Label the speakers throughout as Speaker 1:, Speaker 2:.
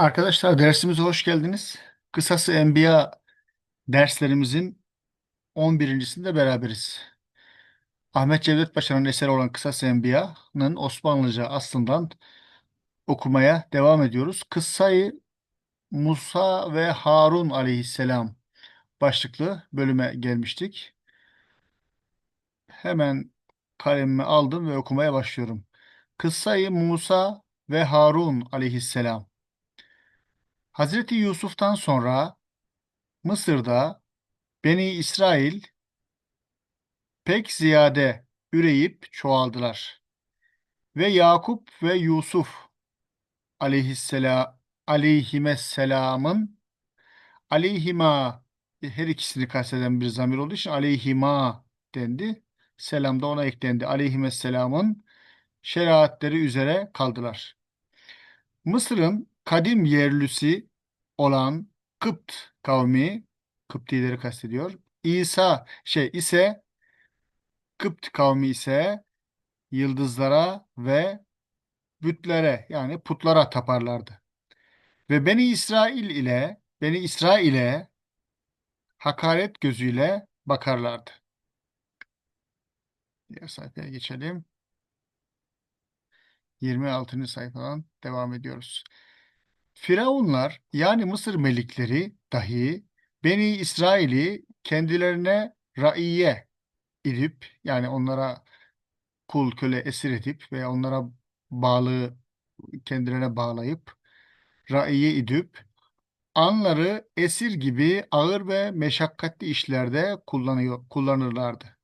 Speaker 1: Arkadaşlar dersimize hoş geldiniz. Kısası Enbiya derslerimizin 11.sinde beraberiz. Ahmet Cevdet Paşa'nın eseri olan Kısası Enbiya'nın Osmanlıca aslından okumaya devam ediyoruz. Kıssayı Musa ve Harun aleyhisselam başlıklı bölüme gelmiştik. Hemen kalemimi aldım ve okumaya başlıyorum. Kıssayı Musa ve Harun aleyhisselam. Hazreti Yusuf'tan sonra Mısır'da Beni İsrail pek ziyade üreyip çoğaldılar. Ve Yakup ve Yusuf aleyhisselam aleyhisselamın aleyhima her ikisini kasteden bir zamir olduğu için aleyhima dendi. Selam da ona eklendi. Aleyhisselamın şeriatleri üzere kaldılar. Mısır'ın kadim yerlisi olan Kıpt kavmi Kıptileri kastediyor. İsa şey ise Kıpt kavmi ise yıldızlara ve bütlere yani putlara taparlardı. Ve Beni İsrail ile Beni İsrail'e hakaret gözüyle bakarlardı. Diğer sayfaya geçelim. 26. sayfadan devam ediyoruz. Firavunlar yani Mısır melikleri dahi Beni İsrail'i kendilerine raiye edip yani onlara kul köle esir edip veya onlara bağlı kendilerine bağlayıp raiye edip anları esir gibi ağır ve meşakkatli işlerde kullanıyor, kullanırlardı.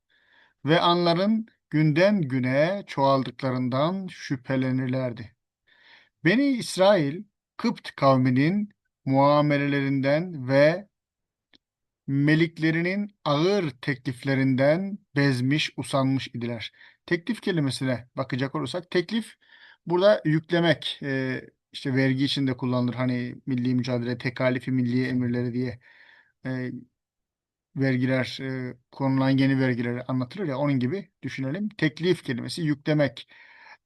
Speaker 1: Ve anların günden güne çoğaldıklarından şüphelenirlerdi. Beni İsrail, Kıpt kavminin muamelelerinden ve meliklerinin ağır tekliflerinden bezmiş, usanmış idiler. Teklif kelimesine bakacak olursak, teklif burada yüklemek, e, işte vergi içinde kullanılır. Hani milli mücadele, tekalifi milli emirleri diye e, vergiler, e, konulan yeni vergileri anlatılır ya onun gibi düşünelim. Teklif kelimesi yüklemek,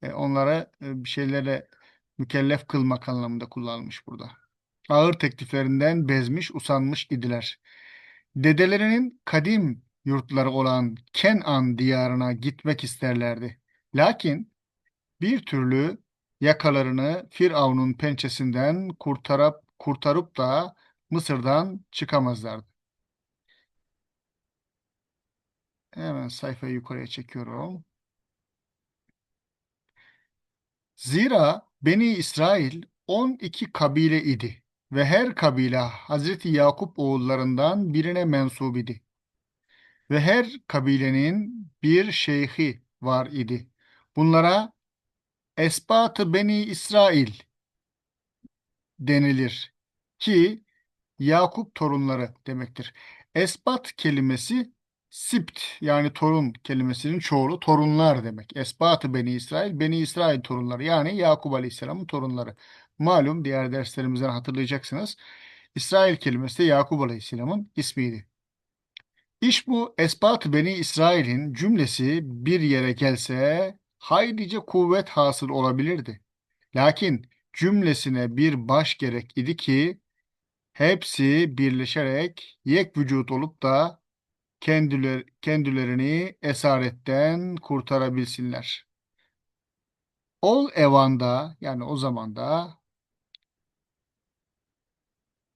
Speaker 1: e, onlara e, bir şeylere mükellef kılmak anlamında kullanılmış burada. Ağır tekliflerinden bezmiş, usanmış idiler. Dedelerinin kadim yurtları olan Kenan diyarına gitmek isterlerdi. Lakin bir türlü yakalarını Firavun'un pençesinden kurtarıp kurtarıp da Mısır'dan çıkamazlardı. Hemen sayfayı yukarıya çekiyorum. Zira Beni İsrail 12 kabile idi ve her kabile Hazreti Yakup oğullarından birine mensup idi. Ve her kabilenin bir şeyhi var idi. Bunlara Esbat-ı Beni İsrail denilir ki Yakup torunları demektir. Esbat kelimesi sipt yani torun kelimesinin çoğulu torunlar demek. Esbat-ı Beni İsrail, Beni İsrail torunları yani Yakup Aleyhisselam'ın torunları. Malum diğer derslerimizden hatırlayacaksınız. İsrail kelimesi de Yakup Aleyhisselam'ın ismiydi. İş bu Esbat-ı Beni İsrail'in cümlesi bir yere gelse haylice kuvvet hasıl olabilirdi. Lakin cümlesine bir baş gerek idi ki hepsi birleşerek yek vücut olup da kendiler, kendilerini esaretten kurtarabilsinler. Ol evanda yani o zamanda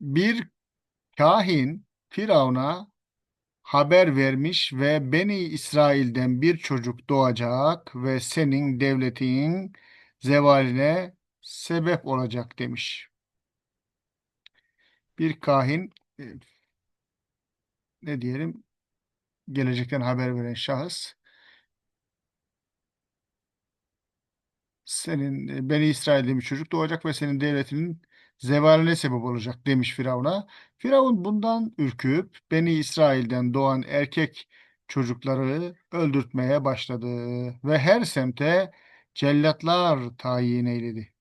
Speaker 1: bir kahin Firavun'a haber vermiş ve Beni İsrail'den bir çocuk doğacak ve senin devletin zevaline sebep olacak demiş. Bir kahin e, ne diyelim gelecekten haber veren şahıs senin e, Beni İsrail'de bir çocuk doğacak ve senin devletinin zevaline sebep olacak demiş Firavun'a. Firavun bundan ürküp Beni İsrail'den doğan erkek çocukları öldürtmeye başladı ve her semte cellatlar tayin eyledi.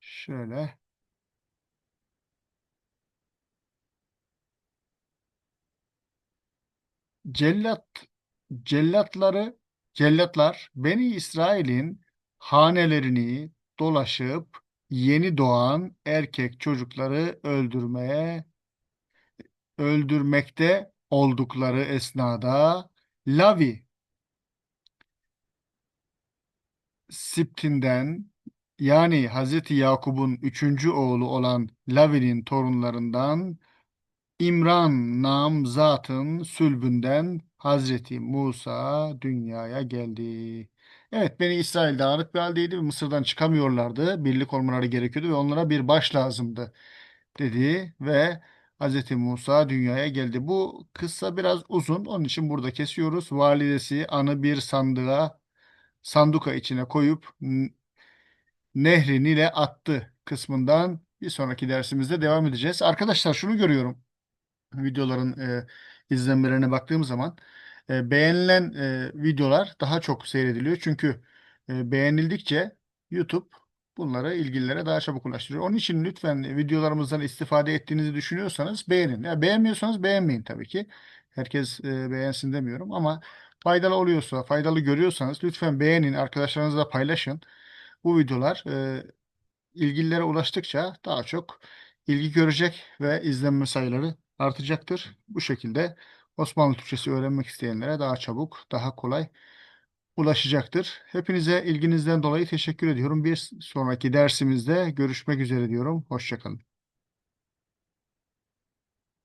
Speaker 1: Şöyle cellat cellatları Cellatlar Beni İsrail'in hanelerini dolaşıp yeni doğan erkek çocukları öldürmeye öldürmekte oldukları esnada Lavi Siptinden yani Hazreti Yakup'un üçüncü oğlu olan Lavi'nin torunlarından İmran namzatın sülbünden Hazreti Musa dünyaya geldi. Evet, Beni İsrail dağınık bir haldeydi Mısır'dan çıkamıyorlardı. Birlik olmaları gerekiyordu ve onlara bir baş lazımdı dedi ve Hazreti Musa dünyaya geldi. Bu kıssa biraz uzun. Onun için burada kesiyoruz. Validesi anı bir sandığa sanduka içine koyup n- nehri Nil'e attı kısmından bir sonraki dersimizde devam edeceğiz. Arkadaşlar şunu görüyorum videoların e, izlenmelerine baktığım zaman e, beğenilen e, videolar daha çok seyrediliyor. Çünkü e, beğenildikçe YouTube bunları ilgililere daha çabuk ulaştırıyor. Onun için lütfen videolarımızdan istifade ettiğinizi düşünüyorsanız beğenin. Ya beğenmiyorsanız beğenmeyin tabii ki. Herkes e, beğensin demiyorum ama faydalı oluyorsa, faydalı görüyorsanız lütfen beğenin, arkadaşlarınızla paylaşın. Bu videolar e, ilgililere ulaştıkça daha çok ilgi görecek ve izlenme sayıları artacaktır. Bu şekilde Osmanlı Türkçesi öğrenmek isteyenlere daha çabuk, daha kolay ulaşacaktır. Hepinize ilginizden dolayı teşekkür ediyorum. Bir sonraki dersimizde görüşmek üzere diyorum. Hoşçakalın.